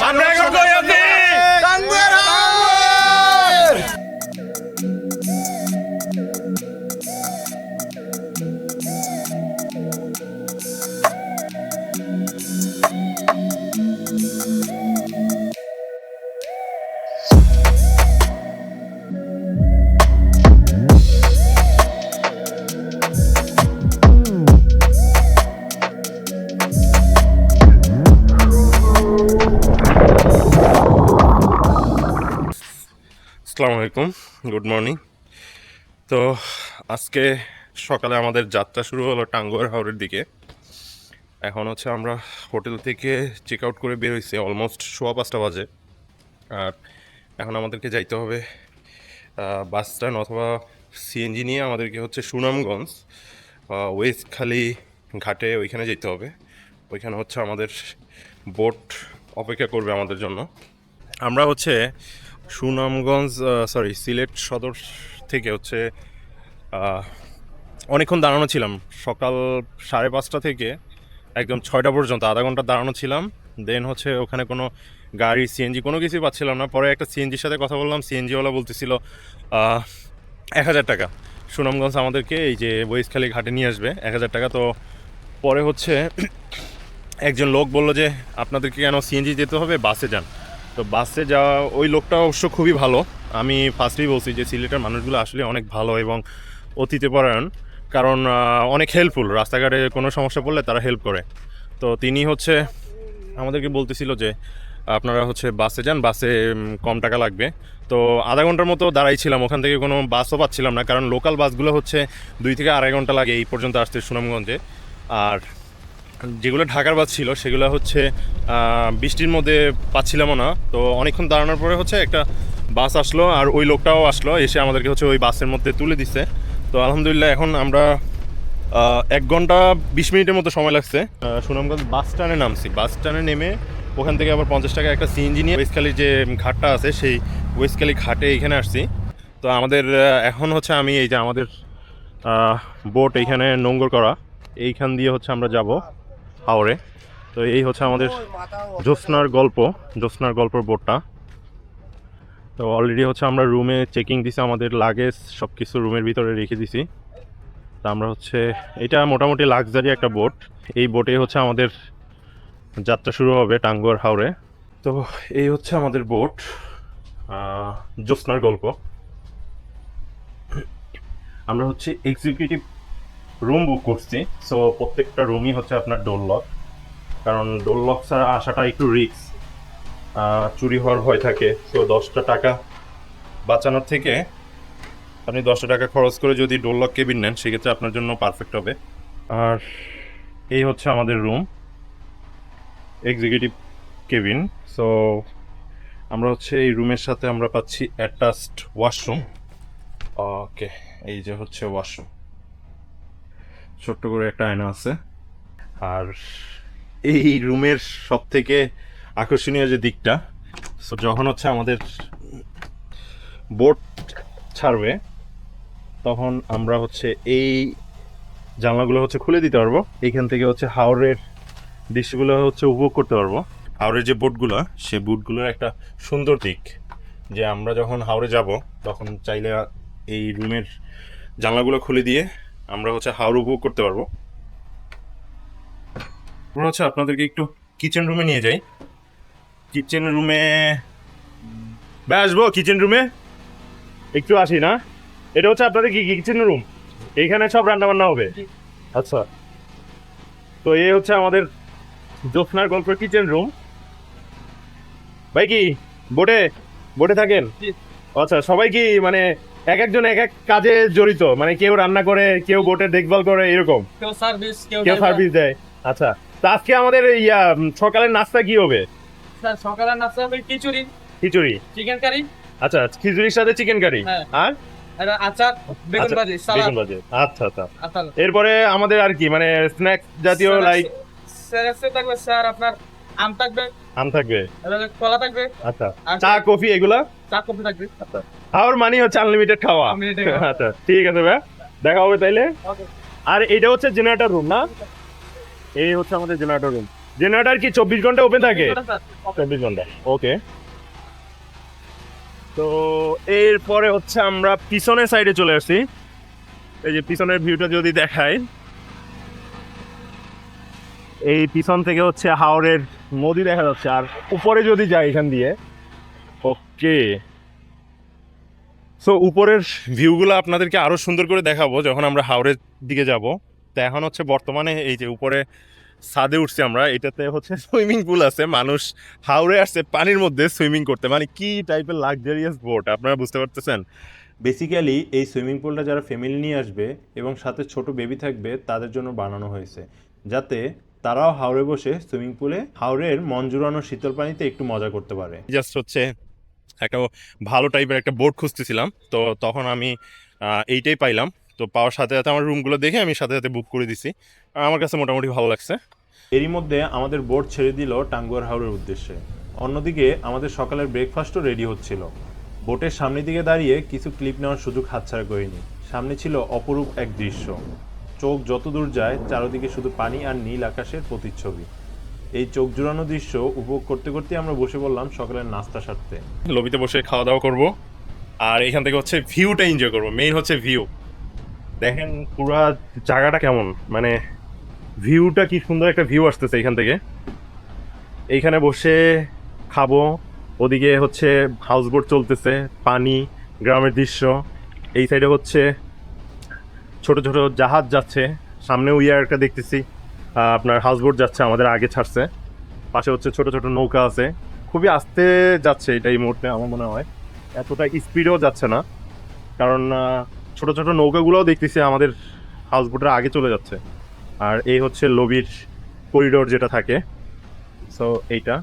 আমরা good morning তো আজকে সকালে আমাদের যাত্রা শুরু হলো টাঙ্গুয়ার হাওরের দিকে। এখন হচ্ছে আমরা হোটেল থেকে চেক আউট করে বের হয়েছি অলমোস্ট সোয়া পাঁচটা বাজে। আর এখন আমাদেরকে যাইতে হবে বাস স্ট্যান্ড অথবা সিএনজি নিয়ে আমাদেরকে হচ্ছে সুনামগঞ্জ ওয়েস্ট খালি ঘাটে ওইখানে যেতে হবে। ওইখানে হচ্ছে আমাদের বোট অপেক্ষা করবে আমাদের জন্য। আমরা হচ্ছে সুনামগঞ্জ সরি সিলেট সদর থেকে হচ্ছে অনেকক্ষণ দাঁড়ানো ছিলাম। সকাল সাড়ে পাঁচটা থেকে একদম ছয়টা পর্যন্ত, আধা ঘণ্টা দাঁড়ানো ছিলাম। দেন হচ্ছে ওখানে কোনো গাড়ি সিএনজি কোনো কিছুই পাচ্ছিলাম না। পরে একটা সিএনজির সাথে কথা বললাম সিএনজিওয়ালা বলতেছিল এক হাজার টাকা। সুনামগঞ্জ আমাদেরকে এই যে বইসখালী ঘাটে নিয়ে আসবে, এক হাজার টাকা। তো পরে হচ্ছে একজন লোক বলল যে, আপনাদেরকে কেন সিএনজি যেতে হবে? বাসে যান। তো বাসে যাওয়া, ওই লোকটা অবশ্য খুবই ভালো। আমি ফার্স্টেই বলছি যে সিলেটের মানুষগুলো আসলে অনেক ভালো এবং অতীতে পরায়ণ, কারণ অনেক হেল্পফুল রাস্তাঘাটে কোনো সমস্যা পড়লে তারা হেল্প করে। তো তিনি হচ্ছে, আমাদেরকে বলতেছিল যে, আপনারা হচ্ছে বাসে যান, বাসে কম টাকা লাগবে। তো আধা ঘণ্টার মতো দাঁড়াইছিলাম, ওখান থেকে কোনো বাসও পাচ্ছিলাম না, কারণ লোকাল বাসগুলো হচ্ছে দুই থেকে আড়াই ঘণ্টা লাগে এই পর্যন্ত আসতে সুনামগঞ্জে। আর যেগুলো ঢাকার বাস ছিল, সেগুলো হচ্ছে বৃষ্টির মধ্যে পাচ্ছিলামও না। তো অনেকক্ষণ দাঁড়ানোর পরে হচ্ছে একটা বাস আসলো আর ওই লোকটাও আসলো, এসে আমাদেরকে হচ্ছে ওই বাসের মধ্যে তুলে দিচ্ছে তো আলহামদুলিল্লাহ এখন আমরা এক ঘণ্টা বিশ মিনিটের মতো সময় লাগছে। সুনামগঞ্জ বাস স্ট্যান্ডে নামছি। বাস স্ট্যান্ডে নেমে ওখান থেকে আবার পঞ্চাশ টাকা একটা সিএনজি নিয়ে ওয়েস্টখালি যে ঘাটটা আছে, সেই ওয়েস্টখালি ঘাটে এখানে আসছি। তো আমাদের এখন হচ্ছে আমি এই যে আমাদের বোট এইখানে নোঙ্গর করা, এইখান দিয়ে হচ্ছে আমরা যাব। হাওড়ে তো এই হচ্ছে আমাদের জ্যোৎস্নার গল্প জ্যোৎস্নার গল্পর বোর্ডটা তো অলরেডি হচ্ছে আমরা রুমে চেকিং দিছি আমাদের লাগেজ সব কিছু রুমের ভিতরে রেখে দিছি। তা আমরা হচ্ছে এটা মোটামুটি লাক্সারি একটা বোট এই বোটে হচ্ছে আমাদের যাত্রা শুরু হবে টাঙ্গুয়ার হাওড়ে তো এই হচ্ছে আমাদের বোট জ্যোৎস্নার গল্প। আমরা হচ্ছে এক্সিকিউটিভ রুম বুক করছি। সো প্রত্যেকটা রুমই হচ্ছে আপনার ডোর লক কারণ ডোর লক ছাড়া আসাটা একটু রিস্ক চুরি হওয়ার ভয় থাকে। তো দশটা টাকা বাঁচানোর থেকে আপনি দশটা টাকা খরচ করে যদি ডোর লক কেবিন নেন, সেক্ষেত্রে আপনার জন্য পারফেক্ট হবে। আর এই হচ্ছে আমাদের রুম এক্সিকিউটিভ কেবিন সো আমরা হচ্ছে এই রুমের সাথে আমরা পাচ্ছি অ্যাটাচড ওয়াশরুম ওকে এই যে হচ্ছে ওয়াশরুম ছোট্ট করে একটা আয়না আছে। আর এই রুমের সব থেকে আকর্ষণীয় যে দিকটা, so যখন হচ্ছে আমাদের বোট ছাড়বে, তখন আমরা হচ্ছে এই জানলাগুলো হচ্ছে খুলে দিতে পারব। এইখান থেকে হচ্ছে হাওড়ের দৃশ্যগুলো হচ্ছে উপভোগ করতে পারব। হাওড়ের যে বোটগুলো সে বোটগুলোর একটা সুন্দর দিক, যে আমরা যখন হাওড়ে যাব, তখন চাইলে এই রুমের জানলাগুলো খুলে দিয়ে আমরা হচ্ছে হাওড় উপভোগ করতে পারব। আমরা হচ্ছে আপনাদেরকে একটু কিচেন রুমে নিয়ে যাই। কিচেন রুমে আসব কিচেন রুমে একটু আসি না? এটা হচ্ছে আপনাদের কি কিচেন রুম এইখানে সব রান্না বান্না হবে আচ্ছা। তো এই হচ্ছে আমাদের জ্যোৎস্নার গল্প কিচেন রুম ভাই কি বোটে বোটে থাকেন? আচ্ছা সবাই কি মানে এক একজন এক এক কাজে জড়িত মানে কেউ রান্না করে কেউ বোটের দেখভাল করে এরকম। কেউ সার্ভিস কেউ কেউ সার্ভিস দেয়। আচ্ছা তো আজকে আমাদের ইয়া সকালের নাস্তা কি হবে? স্যার সকালের নাস্তা হবে খিচুড়ি। খিচুড়ি? চিকেন কারি আচ্ছা খিচুড়ির সাথে চিকেন কারি হ্যাঁ। আর? আর আচার বেগুন আচ্ছা, ভাজি বেগুন ভাজি। আচ্ছা আচ্ছা। এরপরে আমাদের আর কি মানে স্ন্যাক্স জাতীয় লাইক স্যার থাকবে স্যার আপনার আম থাকবে। আম থাকবে। কলা থাকবে। আচ্ছা। চা কফি এগুলা? চা কফি থাকবে। আর মানি হচ্ছে আনলিমিটেড খাওয়া। আচ্ছা ঠিক আছে ভাই দেখা হবে তাইলে। আর এটা হচ্ছে জেনারেটর রুম না? এই হচ্ছে আমাদের জেনারেটর রুম জেনারেটর কি চব্বিশ ঘণ্টা ওপেন থাকে? চব্বিশ ঘণ্টা ওকে তো এরপরে হচ্ছে আমরা পিছনের সাইডে চলে আসছি এই যে পিছনের ভিউটা যদি দেখাই। এই পিছন থেকে হচ্ছে হাওড়ের নদী দেখা যাচ্ছে আর উপরে যদি যাই এখান দিয়ে ওকে সো উপরের ভিউগুলো আপনাদেরকে আরও সুন্দর করে দেখাবো যখন আমরা হাওড়ের দিকে যাব। তো এখন হচ্ছে বর্তমানে এই যে উপরে ছাদে উঠছি আমরা, এটাতে হচ্ছে সুইমিং পুল আছে। মানুষ হাওড়ে আসছে পানির মধ্যে সুইমিং করতে। মানে কি টাইপের লাক্সারিয়াস বোট আপনারা বুঝতে পারতেছেন? বেসিক্যালি এই সুইমিং পুলটা যারা ফ্যামিলি নিয়ে আসবে এবং সাথে ছোট বেবি থাকবে, তাদের জন্য বানানো হয়েছে। যাতে তারাও হাওড়ে বসে সুইমিং পুলে হাওড়ের মন জুড়ানো শীতল পানিতে একটু মজা করতে পারে। জাস্ট হচ্ছে একটা ভালো টাইপের একটা বোট খুঁজতেছিলাম। তো তখন আমি এইটাই পাইলাম। তো পাওয়ার সাথে সাথে আমার রুমগুলো দেখে আমি সাথে সাথে বুক করে দিছি। আমার কাছে মোটামুটি ভালো লাগছে। এরই মধ্যে আমাদের বোট ছেড়ে দিল টাঙ্গুয়ার হাওড়ের উদ্দেশ্যে। অন্যদিকে আমাদের সকালের ব্রেকফাস্টও রেডি হচ্ছিল। বোটের সামনের দিকে দাঁড়িয়ে কিছু ক্লিপ নেওয়ার সুযোগ হাতছাড়া করিনি। সামনে ছিল অপরূপ এক দৃশ্য। চোখ যত দূর যায়, চারদিকে শুধু পানি আর নীল আকাশের প্রতিচ্ছবি। এই চোখ জুড়ানো দৃশ্য উপভোগ করতে করতে আমরা বসে পড়লাম সকালের নাস্তা সারতে। লবিতে বসে খাওয়া দাওয়া করব। আর এখান থেকে হচ্ছে ভিউটা এনজয় করব। মেইন হচ্ছে ভিউ দেখেন পুরা জায়গাটা কেমন? মানে ভিউটা কি সুন্দর একটা ভিউ আসতেছে এখান থেকে। এইখানে বসে খাব। ওদিকে হচ্ছে হাউসবোট চলতেছে, পানি, গ্রামের দৃশ্য। এই সাইডে হচ্ছে ছোট ছোট জাহাজ যাচ্ছে। সামনে ওই একটা দেখতেছি। আপনার হাউসবোট যাচ্ছে, আমাদের আগে ছাড়ছে। পাশে হচ্ছে ছোট ছোট নৌকা আছে। খুবই আস্তে যাচ্ছে এটা এই মুহূর্তে, আমার মনে হয়। এতটা স্পিডেও যাচ্ছে না। কারণ ছোট ছোট নৌকাগুলোও দেখতেছি আমাদের হাউসবোটের আগে চলে যাচ্ছে। আর এই হচ্ছে লবির করিডোর যেটা থাকে। সো এইটা।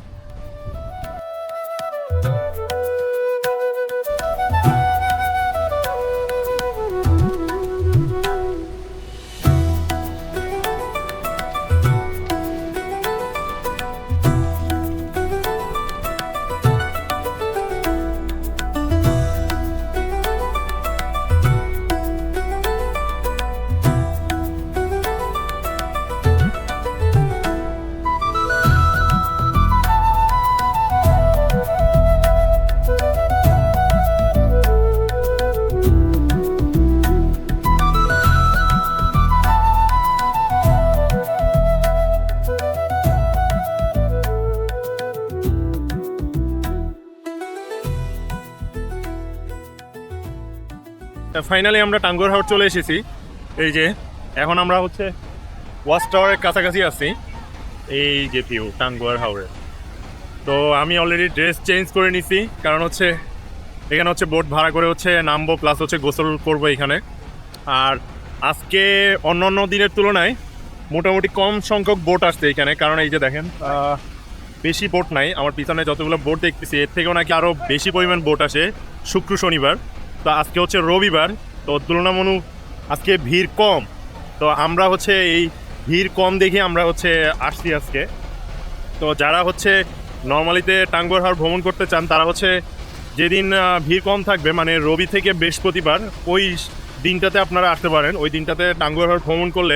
ফাইনালি আমরা টাঙ্গুয়ার হাওড় চলে এসেছি। এই যে, এখন আমরা হচ্ছে ওয়াচ টাওয়ারের কাছাকাছি আছি। এই যে ভিউ টাঙ্গুয়ার হাওড়ের তো আমি অলরেডি ড্রেস চেঞ্জ করে নিছি, কারণ হচ্ছে এখানে হচ্ছে বোট ভাড়া করে হচ্ছে নামবো প্লাস হচ্ছে গোসল করব এখানে। আর আজকে অন্য অন্য দিনের তুলনায় মোটামুটি কম সংখ্যক বোট আসছে এখানে, কারণ এই যে দেখেন বেশি বোট নাই। আমার পিছনে যতগুলো বোট দেখতেছি, এর থেকেও নাকি আরও বেশি পরিমাণ বোট আসে শুক্র শনিবার। তো আজকে হচ্ছে রবিবার, তো তুলনামনু আজকে ভিড় কম। তো আমরা হচ্ছে এই ভিড় কম দেখে আমরা হচ্ছে আসছি আজকে। তো যারা হচ্ছে নর্মালিতে টাঙ্গুয়ার ভ্রমণ করতে চান, তারা হচ্ছে যেদিন ভিড় কম থাকবে মানে রবি থেকে বৃহস্পতিবার, ওই দিনটাতে আপনারা আসতে পারেন। ওই দিনটাতে টাঙ্গুয়ার ভ্রমণ করলে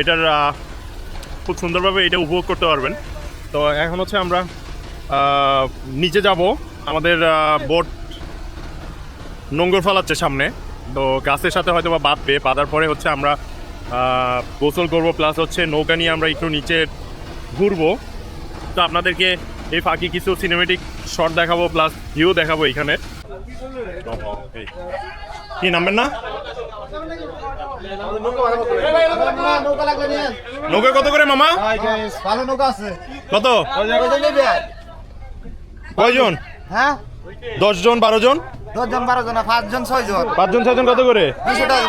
এটার খুব সুন্দরভাবে এটা উপভোগ করতে পারবেন। তো এখন হচ্ছে আমরা নিচে যাব। আমাদের বোট নোংর ফেলাচ্ছে সামনে। তো গাছের সাথে হয়তো বা বাঁধবে বাঁধার পরে হচ্ছে আমরা গোসল করব প্লাস হচ্ছে নৌকা নিয়ে আমরা একটু নিচে ঘুরবো। তো আপনাদেরকে এই ফাঁকি কিছু সিনেমেটিক শট দেখাবো প্লাস ভিউ দেখাবো এখানে। কি নামবেন না? নৌকা কত করে মামা? ভালো নৌকা আছে কত? কয়জন? হ্যাঁ দশ জন বারো জন? দশ জন বারো জন পাঁচ জন। ছয় পাঁচজন ছয়জন কত করে? দুশো টাকা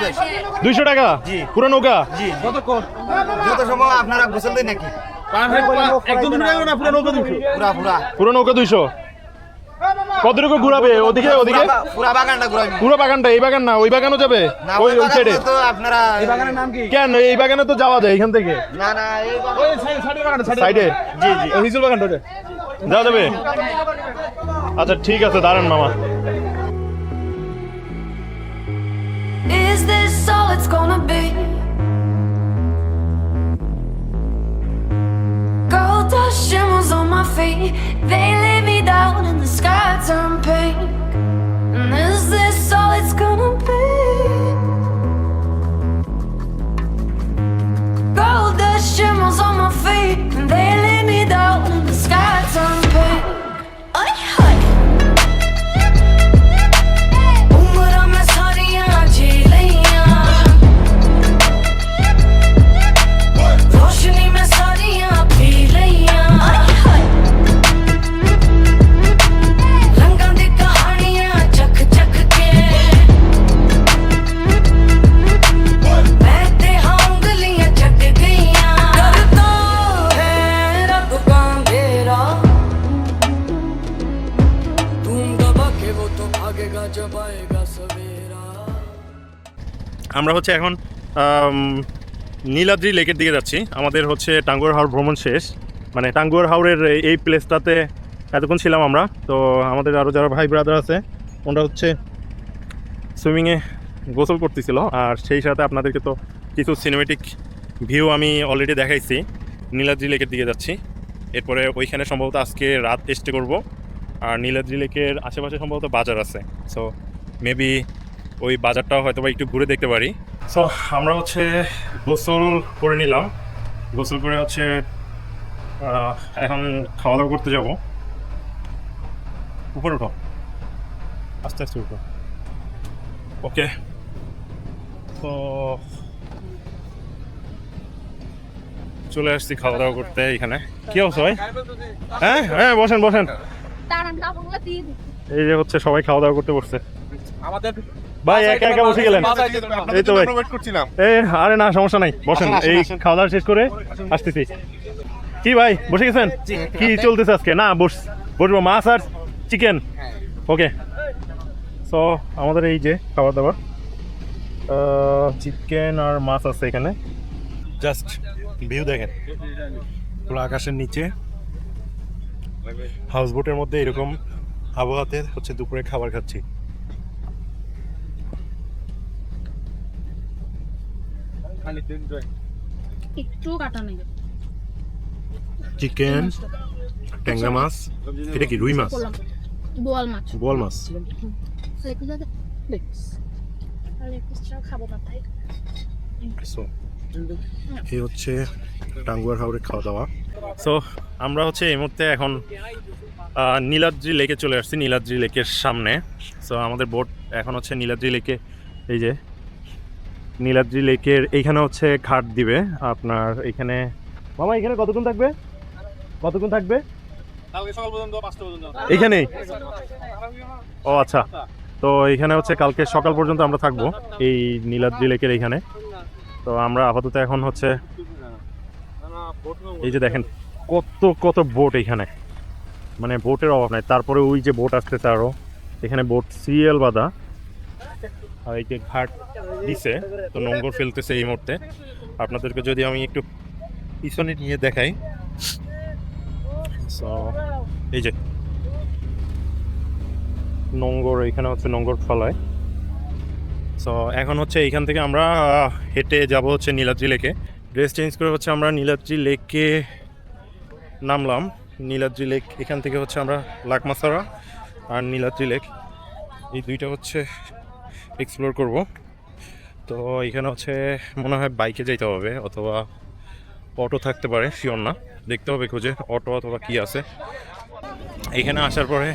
দুইশো টাকা? পুরো নৌকা? জি। যত সময় আপনারা গোসল দেন নাকি? পুরা পুরা পুরো। নৌকা দুইশো? কতটুকু ঘুরাবে ওদিকে ওদিকে? পুরা- বাগানটা পুরো বাগানটা এই বাগান না ওই বাগানও যাবে? ওই সাইডে তো আপনারা এই বাগানের নাম কি? কেন? এই বাগানে তো যাওয়া যায় এখান থেকে। না না এই বাগান সাইডে জি জি। হিজুল বাগান যাওয়া যাবে? আচ্ছা ঠিক আছে দাঁড়ান মামা। They live আমরা হচ্ছে এখন নীলাদ্রি লেকের দিকে যাচ্ছি। আমাদের হচ্ছে টাঙ্গুয়ার হাওড় ভ্রমণ শেষ। মানে টাঙ্গুয়ার হাওড়ের এই- প্লেসটাতে এতক্ষণ ছিলাম আমরা। তো আমাদের আরও যারা ভাই ব্রাদার আছে ওরা হচ্ছে সুইমিংয়ে গোসল করতেছিল। আর সেই সাথে আপনাদেরকে তো কিছু সিনেমেটিক ভিউ আমি অলরেডি দেখাইছি। নীলাদ্রি লেকের দিকে যাচ্ছি। এরপরে ওইখানে সম্ভবত আজকে রাত স্টে করব। আর নীলাদ্রি লেকের আশেপাশে সম্ভবত বাজার আছে। সো মেবি ওই বাজারটাও হয়তো বা একটু ঘুরে দেখতে পারি। সো আমরা হচ্ছে গোসল করে নিলাম। গোসল করে হচ্ছে এখন খাওয়া দাওয়া করতে যাব। উপরে উঠো। আস্তে আস্তে উঠো। ওকে তো চলে আসছি খাওয়া দাওয়া করতে এখানে। কি অবস্থা ভাই? হ্যাঁ হ্যাঁ বসেন বসেন। এই যে হচ্ছে সবাই খাওয়া দাওয়া করতে বসছে। আমাদের ভাই একা একা বসে গেলেন। এই তো ভাই। এই আরে না সমস্যা নাই বসেন। এই খাওয়া দাওয়া শেষ করে আসতেছি। কি ভাই বসে গেছেন? কি চলতেছে আজকে? না বস বসবো। মাছ আর চিকেন। ওকে। সো আমাদের এই যে খাবার দাবার চিকেন আর মাছ আছে এখানে। জাস্ট ভিউ দেখেন। পুরো আকাশের নিচে। হাউস বোটের মধ্যে এরকম আবহাওয়াতে হচ্ছে দুপুরে খাবার খাচ্ছি। একটু কাটা নেই। চিকেন ট্যাংরা মাছ এটা কি রুই মাছ? বোয়াল মাছ। বোয়াল মাছ। খাব না তাই। সো এই হচ্ছে টাঙ্গুয়ার হাওড়ের খাওয়া দাওয়া। সো আমরা হচ্ছে এই মুহূর্তে এখন নীলাদ্রি লেকে চলে আসছি নীলাদ্রি লেকের সামনে। সো আমাদের বোট এখন হচ্ছে নীলাদ্রি লেকে এই যে নীলাদ্রি লেকের এইখানে হচ্ছে ঘাট দিবে। আপনার এখানে মামা এখানে কতক্ষণ থাকবে? কতক্ষণ থাকবে? এইখানেই ও আচ্ছা। তো এখানে হচ্ছে কালকে সকাল পর্যন্ত আমরা থাকব এই নীলাদ্রি লেকের এইখানে। তো আমরা আপাতত এখন হচ্ছে এই যে দেখেন কত কত বোট এখানে। মানে বোটের অভাব নাই। তারপরে ওই যে বোট আসতেছে আরও। এখানে বোট সিরিয়াল বাঁধা আর এই যে ঘাট দিছে, তো নোংর ফেলতেছে এই মুহূর্তে। আপনাদেরকে যদি আমি একটু পিছনে নিয়ে দেখাই। সো এই যে নোংর, এখানে হচ্ছে নোংর ফলায়। সো এখন হচ্ছে এইখান থেকে আমরা হেঁটে যাব হচ্ছে নীলাদ্রি লেকে। ড্রেস চেঞ্জ করে হচ্ছে আমরা নীলাদ্রি লেকে নামলাম। নীলাদ্রি লেক, এখান থেকে হচ্ছে আমরা লাকমাসারা আর নীলাদ্রি লেক। এই দুইটা হচ্ছে এক্সপ্লোর করব। তো এখানে হচ্ছে মনে হয় বাইকে যাইতে হবে অথবা অটো থাকতে পারে শিওর না। দেখতে হবে খুঁজে অটো অথবা কি আছে। এখানে আসার পরে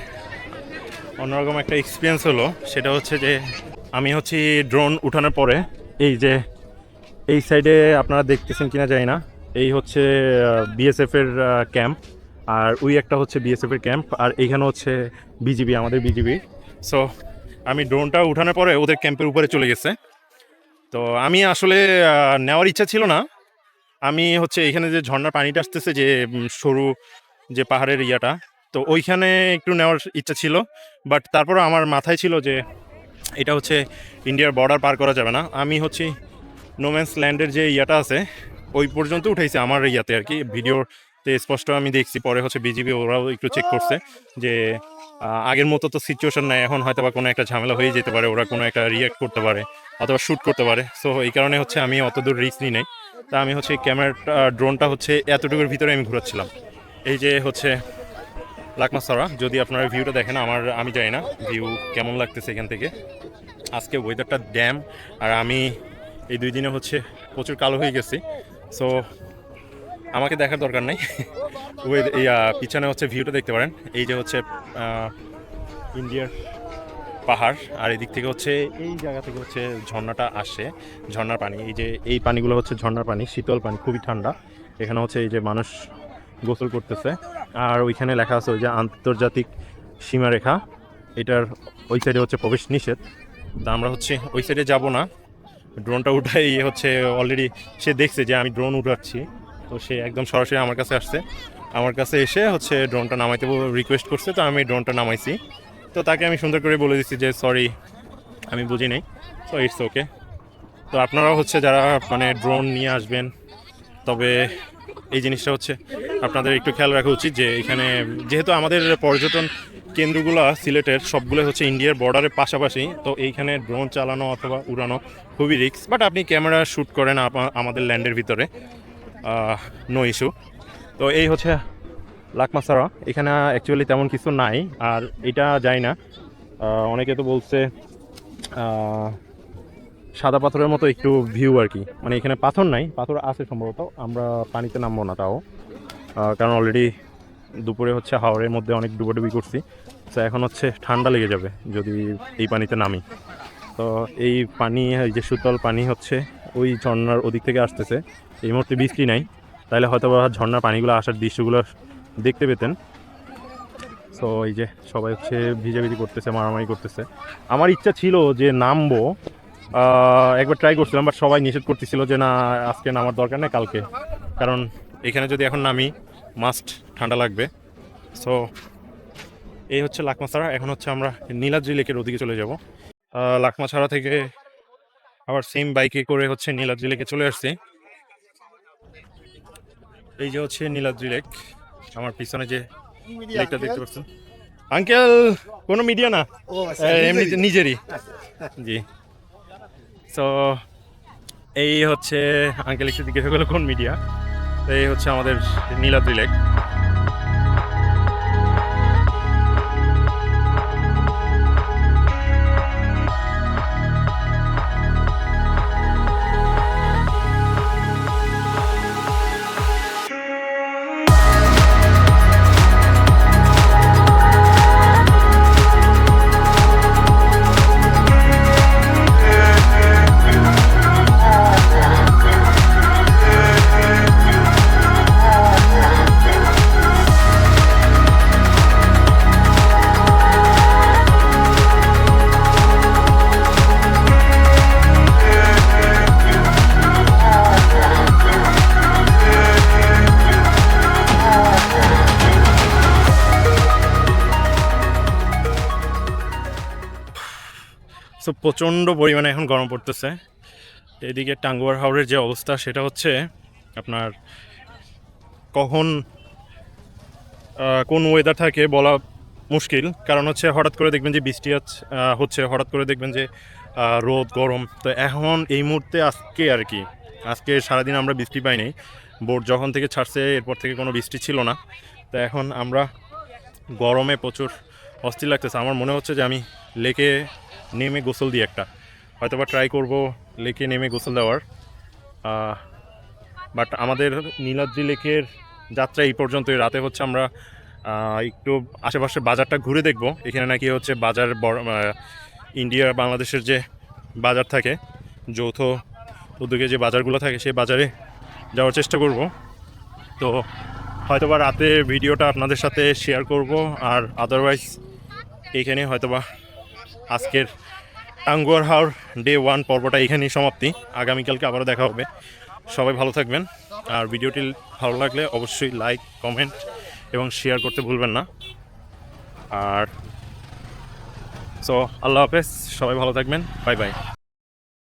অন্যরকম একটা এক্সপিরিয়েন্স হলো, সেটা হচ্ছে যে আমি হচ্ছে ড্রোন উঠানোর পরে, এই যে এই সাইডে আপনারা দেখতেছেন কিনা জানি না, এই হচ্ছে বিএসএফ এর ক্যাম্প আর ওই একটা হচ্ছে বিএসএফ এর ক্যাম্প আর এইখানে হচ্ছে বিজিবি আমাদের বিজিবি সো আমি ড্রোনটা উঠানোর পরে ওদের ক্যাম্পের উপরে চলে গেছে। তো আমি আসলে নেওয়ার ইচ্ছা ছিল না। আমি হচ্ছে এখানে যে ঝর্ণার পানিটা আসতেছে যে সরু যে পাহাড়ের ইয়াটা, তো ওইখানে একটু নেওয়ার ইচ্ছা ছিল। বাট তারপরে আমার মাথায় ছিল যে, এটা হচ্ছে ইন্ডিয়ার বর্ডার পার করা যাবে না। আমি হচ্ছে নোম্যান্স ল্যান্ডের যে ইয়াটা আছে, ওই পর্যন্ত উঠাইছে আমার ইয়াতে আর কি। ভিডিওতে স্পষ্ট আমি দেখছি, পরে হচ্ছে বিজিবি ওরাও একটু চেক করছে যে আগের মতো তো সিচুয়েশন নাই, এখন হয়তো বা কোনো একটা ঝামেলা হয়ে যেতে পারে, ওরা কোনো একটা রিয়াক্ট করতে পারে অথবা শ্যুট করতে পারে। সো এই কারণে হচ্ছে আমি অত দূর রিস্ক নিই নাই। তা আমি হচ্ছে ক্যামেরাটা ড্রোনটা হচ্ছে এতটুকুর ভিতরে আমি ঘুরাচ্ছিলাম। এই যে হচ্ছে লাকমাসরা যদি আপনারা ভিউটা দেখেন, আমার, আমি জানি না ভিউ কেমন লাগতেছে এখান থেকে। আজকে ওয়েদারটা ড্যাম আর আমি এই দুই দিনে হচ্ছে প্রচুর কালো হয়ে গেছি। সো আমাকে দেখার দরকার নাই। ওই পিছনে হচ্ছে ভিউটা দেখতে পারেন। এই যে হচ্ছে ইন্ডিয়ার পাহাড়, আর এদিক থেকে হচ্ছে, এই জায়গা থেকে হচ্ছে ঝর্ণাটা আসে, ঝর্ণার পানি। এই যে, এই পানিগুলো হচ্ছে ঝর্ণার পানি, শীতল পানি, খুবই ঠান্ডা। এখানে হচ্ছে এই যে মানুষ গোসল করতেছে। আর ওইখানে লেখা আছে ওই যে আন্তর্জাতিক সীমারেখা। এটার ওই সাইডে হচ্ছে প্রবেশ নিষেধ। তা আমরা হচ্ছে ওই সাইডে যাব না। ড্রোনটা উঠাই হচ্ছে অলরেডি সে দেখছে যে আমি ড্রোন উঠাচ্ছি। তো সে একদম সরাসরি আমার কাছে আসছে। আমার কাছে এসে হচ্ছে ড্রোনটা নামাইতে রিকোয়েস্ট করছে, তো আমি ড্রোনটা নামাইছি। তো তাকে আমি সুন্দর করে বলে দিচ্ছি যে সরি আমি বুঝি নাই। সো ইটস ওকে তো আপনারাও হচ্ছে যারা মানে ড্রোন নিয়ে আসবেন, তবে এই জিনিসটা হচ্ছে আপনাদের একটু খেয়াল রাখা উচিত যে, এখানে যেহেতু আমাদের পর্যটন কেন্দ্রগুলো, সিলেটের সবগুলো হচ্ছে ইন্ডিয়ার বর্ডারের পাশাপাশি, তো এইখানে ড্রোন চালানো অথবা উড়ানো খুবই রিস্ক বাট আপনি ক্যামেরা শ্যুট করেন আমাদের ল্যান্ডের ভিতরে। নো ইস্যু তো এই হচ্ছে লাকমাসারা এখানে অ্যাকচুয়ালি তেমন কিছু নাই, আর এটা যাই না। অনেকে তো বলছে সাদা পাথরের মতো একটু ভিউ আর কি। মানে এখানে পাথর নাই, পাথর আছে সম্ভবত, আমরা পানিতে নামবো না তাও। কারণ অলরেডি দুপুরে হচ্ছে হাওড়ের মধ্যে অনেক ডুবোডুবি করছি। তো এখন হচ্ছে ঠান্ডা লেগে যাবে যদি এই পানিতে নামি। তো এই পানি, এই যে শীতল পানি হচ্ছে ওই ঝর্ণার ওদিক থেকে আসতেছে। এই মুহূর্তে বৃষ্টি নাই। তাহলে হয়তো বা ঝর্ণার পানিগুলো আসার দৃশ্যগুলো দেখতে পেতেন। সো এই যে সবাই হচ্ছে ভিজাভিজি করতেছে, মারামারি করতেছে। আমার ইচ্ছা ছিল যে নামবো। একবার ট্রাই করছিলাম বাট সবাই নিষেধ করতেছিল যে না, আজকে নামার দরকার নেই, কালকে। কারণ এখানে যদি এখন নামি মাস্ট ঠান্ডা লাগবে। সো এই হচ্ছে লাকমাছাড়া। এখন হচ্ছে আমরা নীলাদ্রি লেকের ওদিকে চলে যাব। লাকমাছাড়া থেকে আবার সেম বাইকে করে হচ্ছে নীলাদ্রি লেকে চলে আসছি। এই যে হচ্ছে নীলাদ্রি লেক আমার পিছনে যে লেকটা দেখতে পাচ্ছেন। আঙ্কেল কোনো মিডিয়া না? এমনি নিজেরই। জি। তো এই হচ্ছে আঙ্কেল একটু জিজ্ঞাসা করল কোন মিডিয়া এই হচ্ছে আমাদের নীলাদ্রি লেক। প্রচণ্ড পরিমাণে এখন গরম পড়তেছে। এদিকে টাঙ্গুয়ার হাওড়ের যে অবস্থা, সেটা হচ্ছে আপনার কখন কোন ওয়েদার থাকে বলা মুশকিল। কারণ হচ্ছে হঠাৎ করে দেখবেন যে বৃষ্টি হচ্ছে হঠাৎ করে দেখবেন যে রোদ, গরম। তো এখন এই মুহূর্তে আজকে আর কি, আজকে সারাদিন আমরা বৃষ্টি পাইনি। বোর্ড যখন থেকে ছাড়ছে, এরপর থেকে কোনো বৃষ্টি ছিল না। তো এখন আমরা গরমে প্রচুর অস্থির লাগতেছে। আমার মনে হচ্ছে যে আমি লেকে নেমে গোসল দিই একটা। হয়তো বা ট্রাই করব লেকে নেমে গোসল দেওয়ার। বাট আমাদের নীলাদ্রি লেকের যাত্রা এই পর্যন্তই। রাতে হচ্ছে আমরা একটু আশেপাশে বাজারটা ঘুরে দেখব। এখানে নাকি হচ্ছে বাজার ইন্ডিয়া বাংলাদেশের যে বাজার থাকে, যৌথ উদ্যোগে যে বাজারগুলো থাকে, সেই বাজারে যাওয়ার চেষ্টা করব। তো হয়তোবা রাতে ভিডিওটা আপনাদের সাথে শেয়ার করব। আর আদারওয়াইজ এইখানে হয়তোবা আজকের টাঙ্গুয়ার হাওর ডে ওয়ান পর্বটা এখানেই সমাপ্তি। আগামীকালকে আবারও দেখা হবে। সবাই ভালো থাকবেন। আর ভিডিওটি ভালো লাগলে অবশ্যই লাইক কমেন্ট এবং শেয়ার করতে ভুলবেন না। আর সো আল্লাহ হাফেজ। সবাই ভালো থাকবেন। Bye bye